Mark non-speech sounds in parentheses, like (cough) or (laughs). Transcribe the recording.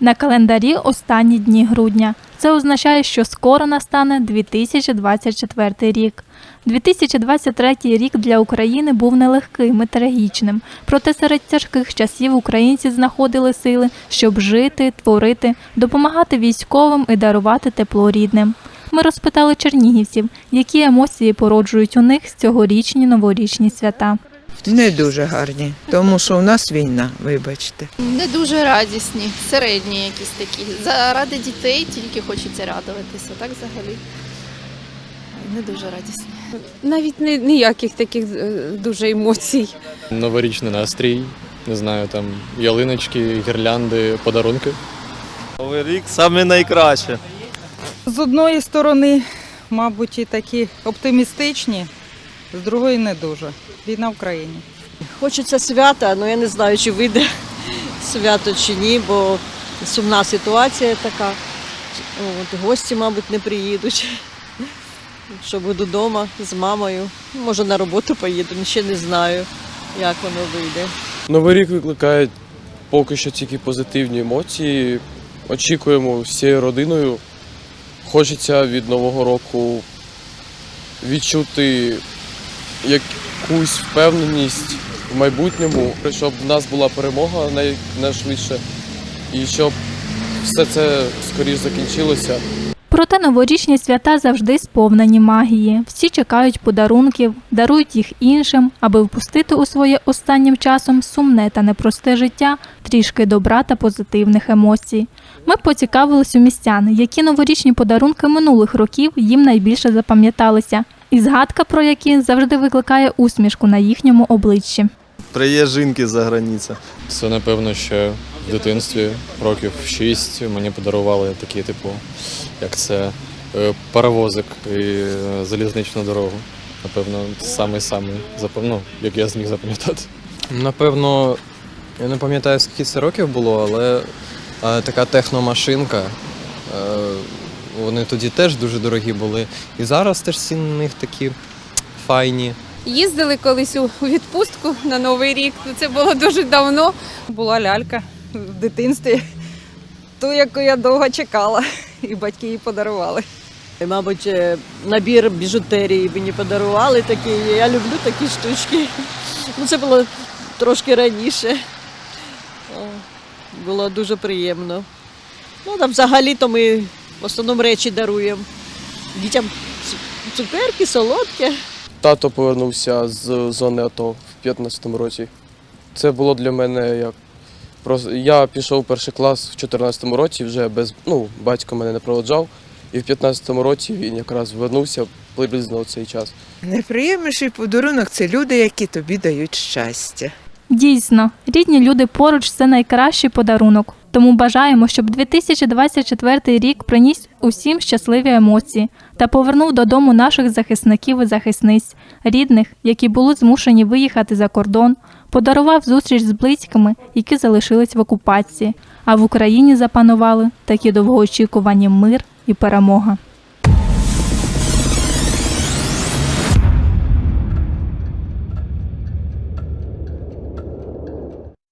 На календарі останні дні грудня. Це означає, що скоро настане 2024 рік. 2023 рік для України був нелегким і трагічним. Проте серед тяжких часів українці знаходили сили, щоб жити, творити, допомагати військовим і дарувати тепло рідним. Ми розпитали чернігівців, які емоції породжують у них цьогорічні новорічні свята. Не дуже гарні, тому що у нас війна, вибачте. Не дуже радісні, середні якісь такі. Заради дітей тільки хочеться радуватися. Так взагалі не дуже радісні. Навіть не, ніяких таких е, дуже емоцій. Новорічний настрій, не знаю, там ялиночки, гірлянди, подарунки. Новий рік саме найкраще. З одної сторони, мабуть, і такі оптимістичні, з другої не дуже. Війна в країні. Хочеться свята, але я не знаю, чи вийде (laughs) свято чи ні, бо сумна ситуація така. От, гості, мабуть, не приїдуть. Що буду вдома з мамою. Може на роботу поїду, ще не знаю, як воно вийде. Новий рік викликає поки що тільки позитивні емоції. Очікуємо всією родиною. Хочеться від Нового року відчути якусь впевненість в майбутньому, щоб в нас була перемога найшвидше і щоб все це скоріш закінчилося. Проте новорічні свята завжди сповнені магії. Всі чекають подарунків, дарують їх іншим, аби впустити у своє останнім часом сумне та непросте життя трішки добра та позитивних емоцій. Ми поцікавились у містян, які новорічні подарунки минулих років їм найбільше запам'яталися, і згадка про які завжди викликає усмішку на їхньому обличчі. Приїзд жінки за границя. Це, напевно, ще в дитинстві, років 6, мені подарували такі, типу, як це е, паровозик і е, залізничну дорогу. Напевно, самий-самий, ну, як я зміг запам'ятати. Напевно, я не пам'ятаю, скільки це років було, але е, така техномашинка. Е, вони тоді теж дуже дорогі були. І зараз теж ціни на них такі файні. Їздили колись у відпустку на Новий рік. Це було дуже давно. Була лялька в дитинстві, ту, яку я довго чекала, і батьки її подарували. І, мабуть, е, набір біжутерії мені подарували такі. Я люблю такі штучки. Ну, це було трошки раніше. Було дуже приємно. Ну, там взагалі-то ми в основному речі даруємо. Дітям цукерки, солодке. Тато повернувся з зони АТО в 2015 році. Це було для мене як я пішов в перший клас в 2014 році, вже без ну, батько мене не проводжав. І в 2015 році він якраз вернувся приблизно в цей час. Найприємніший подарунок це люди, які тобі дають щастя. Дійсно, рідні люди поруч це найкращий подарунок. Тому бажаємо, щоб 2024 рік приніс усім щасливі емоції та повернув додому наших захисників і захисниць, рідних, які були змушені виїхати за кордон, подарував зустріч з близькими, які залишились в окупації. А в Україні запанували такі довгоочікувані мир і перемога.